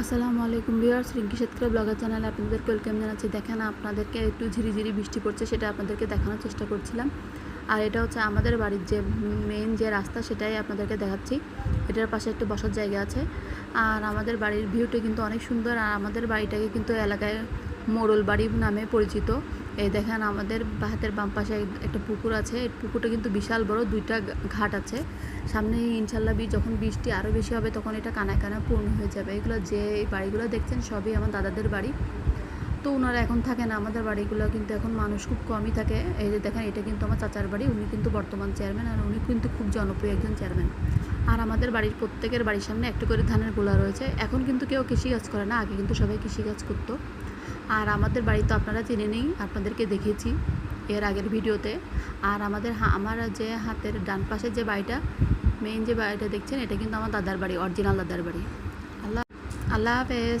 আসসালামু আলাইকুম বিহার রিঙ্কি সাতকরা ব্লগার চ্যানেলে আপনাদেরকে ওয়েলকাম জানাচ্ছি। দেখেন আপনাদেরকে একটু ঝিরিঝিরি বৃষ্টি পড়ছে, সেটা আপনাদেরকে দেখানোর চেষ্টা করছিলাম। আর এটা হচ্ছে আমাদের বাড়ির যে মেন যে রাস্তা, সেটাই আপনাদেরকে দেখাচ্ছি। এটার পাশে একটা বসার জায়গা আছে। আর আমাদের বাড়ির ভিউটা কিন্তু অনেক সুন্দর, আর আমাদের বাড়িটাকে কিন্তু এলাকায় মোড়ল বাড়ি নামে পরিচিত। এই দেখেন আমাদের হাতের বাম পাশে একটা পুকুর আছে। এই পুকুরটা কিন্তু বিশাল বড়, দুইটা ঘাট আছে। সামনে ইনশাল্লাহ বি- যখন বৃষ্টি আরও বেশি হবে তখন এটা কানায় কানায় পূর্ণ হয়ে যাবে। এগুলো যে এই বাড়িগুলো দেখছেন সবই আমার দাদাদের বাড়ি। তো ওনারা এখন থাকে না আমাদের বাড়িগুলো, কিন্তু এখন মানুষ খুব কমই থাকে। এই যে দেখেন, এটা কিন্তু আমার চাচার বাড়ি, উনি কিন্তু বর্তমান চেয়ারম্যান আর উনি কিন্তু খুব জনপ্রিয় একজন চেয়ারম্যান। আর আমাদের বাড়ির প্রত্যেকের বাড়ির সামনে একটা করে ধানের গোলা রয়েছে। এখন কিন্তু কেউ কৃষিকাজ করে না, আগে কিন্তু সবাই কৃষিকাজ করতো। আর আমাদের বাড়ি তো আপনারা চিনে নেই, আপনাদেরকে দেখেছি এর আগের ভিডিওতে। আর আমাদের আমার যে হাতের ডান পাশের যে বাড়িটা মেইন যে বাড়িটা দেখছেন, এটা কিন্তু আমার দাদার বাড়ি অরিজিনাল দাদার বাড়ি। আল্লাহ আল্লাহ হাফেজ।